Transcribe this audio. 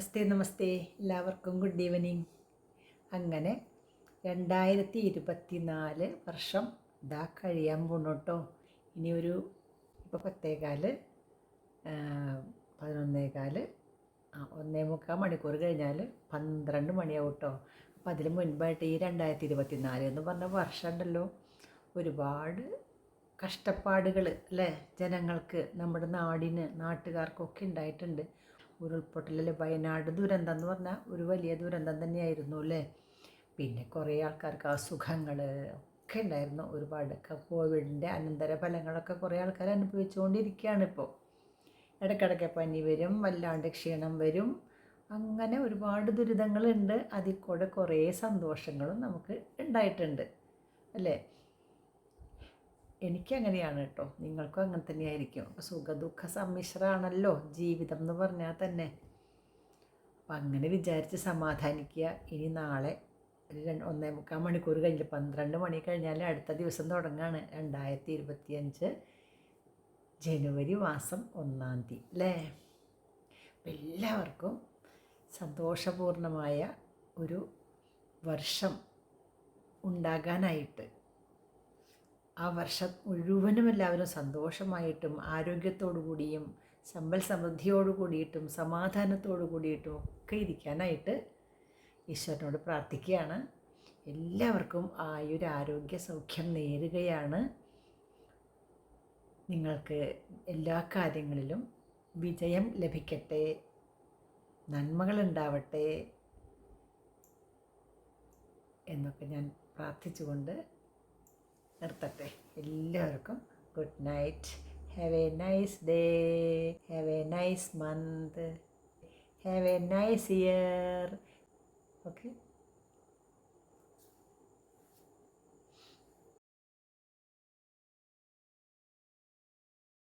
നമസ്തേ നമസ്തേ. എല്ലാവർക്കും good evening അങ്ങനെ രണ്ടായിരത്തി ഇരുപത്തി നാല് വർഷം ഇതാ കഴിയാൻ പോണു കേട്ടോ ഇനി ഒരു ഇപ്പോൾ പത്തേകാൽ ആ ഒന്നേ മുക്കാൽ മണിക്കൂർ കഴിഞ്ഞാൽ പന്ത്രണ്ട് മണിയാവും കേട്ടോ അപ്പോൾ അതിന് മുൻപായിട്ട് ഈ രണ്ടായിരത്തി ഇരുപത്തി നാല് എന്ന് പറഞ്ഞ വർഷം ഉണ്ടല്ലോ ഒരുപാട് കഷ്ടപ്പാടുകൾ അല്ലേ ജനങ്ങൾക്ക് നമ്മുടെ നാടിന് നാട്ടുകാർക്കൊക്കെ ഉണ്ടായിട്ടുണ്ട്. ഉരുൾപൊട്ടലിൽ വയനാട് ദുരന്തം എന്ന് പറഞ്ഞാൽ ഒരു വലിയ ദുരന്തം തന്നെയായിരുന്നു അല്ലേ? പിന്നെ കുറേ ആൾക്കാർക്ക് അസുഖങ്ങൾ ഒക്കെ ഉണ്ടായിരുന്നു. ഒരുപാട് കോവിഡിന്റെ അനന്തര ഫലങ്ങളൊക്കെ കുറേ ആൾക്കാർ അനുഭവിച്ചുകൊണ്ടിരിക്കുകയാണ് ഇപ്പോൾ. ഇടയ്ക്കിടയ്ക്ക് പനി വരും വല്ലാണ്ട് ക്ഷീണം വരും. അങ്ങനെ ഒരുപാട് ദുരിതങ്ങളുണ്ട്. അതിൽ കൂടെ കുറേ സന്തോഷങ്ങളും നമുക്ക് ഉണ്ടായിട്ടുണ്ട് അല്ലേ? എനിക്കങ്ങനെയാണ് കേട്ടോ നിങ്ങൾക്കും അങ്ങനെ തന്നെയായിരിക്കും. അപ്പോൾ സുഖദുഃഖ സമ്മിശ്രമാണല്ലോ ജീവിതം എന്ന് പറഞ്ഞാൽ തന്നെ. അപ്പം അങ്ങനെ വിചാരിച്ച് സമാധാനിക്കുക. ഇനി നാളെ ഒരു രണ്ട് ഒന്നേ മുക്കാൽ മണിക്കൂർ കഴിഞ്ഞ് പന്ത്രണ്ട് മണി കഴിഞ്ഞാൽ അടുത്ത ദിവസം തുടങ്ങുകയാണ് രണ്ടായിരത്തി ഇരുപത്തി അഞ്ച് ജനുവരി മാസം ഒന്നാം തീയതി അല്ലേ അപ്പം എല്ലാവർക്കും സന്തോഷപൂർണമായ ഒരു വർഷം ഉണ്ടാകാനായിട്ട് ആ വർഷം മുഴുവനും എല്ലാവരും സന്തോഷമായിട്ടും ആരോഗ്യത്തോടു കൂടിയും സമ്പൽ സമൃദ്ധിയോടു കൂടിയിട്ടും സമാധാനത്തോടു കൂടിയിട്ടും ഒക്കെ ഇരിക്കാനായിട്ട് ഈശ്വരനോട് പ്രാർത്ഥിക്കുകയാണ്. എല്ലാവർക്കും ആയുര ആരോഗ്യ സൗഖ്യം നേരുകയാണ്. നിങ്ങൾക്ക് എല്ലാ കാര്യങ്ങളിലും വിജയം ലഭിക്കട്ടെ. നന്മകളുണ്ടാവട്ടെ എന്നൊക്കെ ഞാൻ പ്രാർത്ഥിച്ചുകൊണ്ട് നിർത്തട്ടെ. എല്ലാവർക്കും good night have a nice day have a nice month have a nice year okay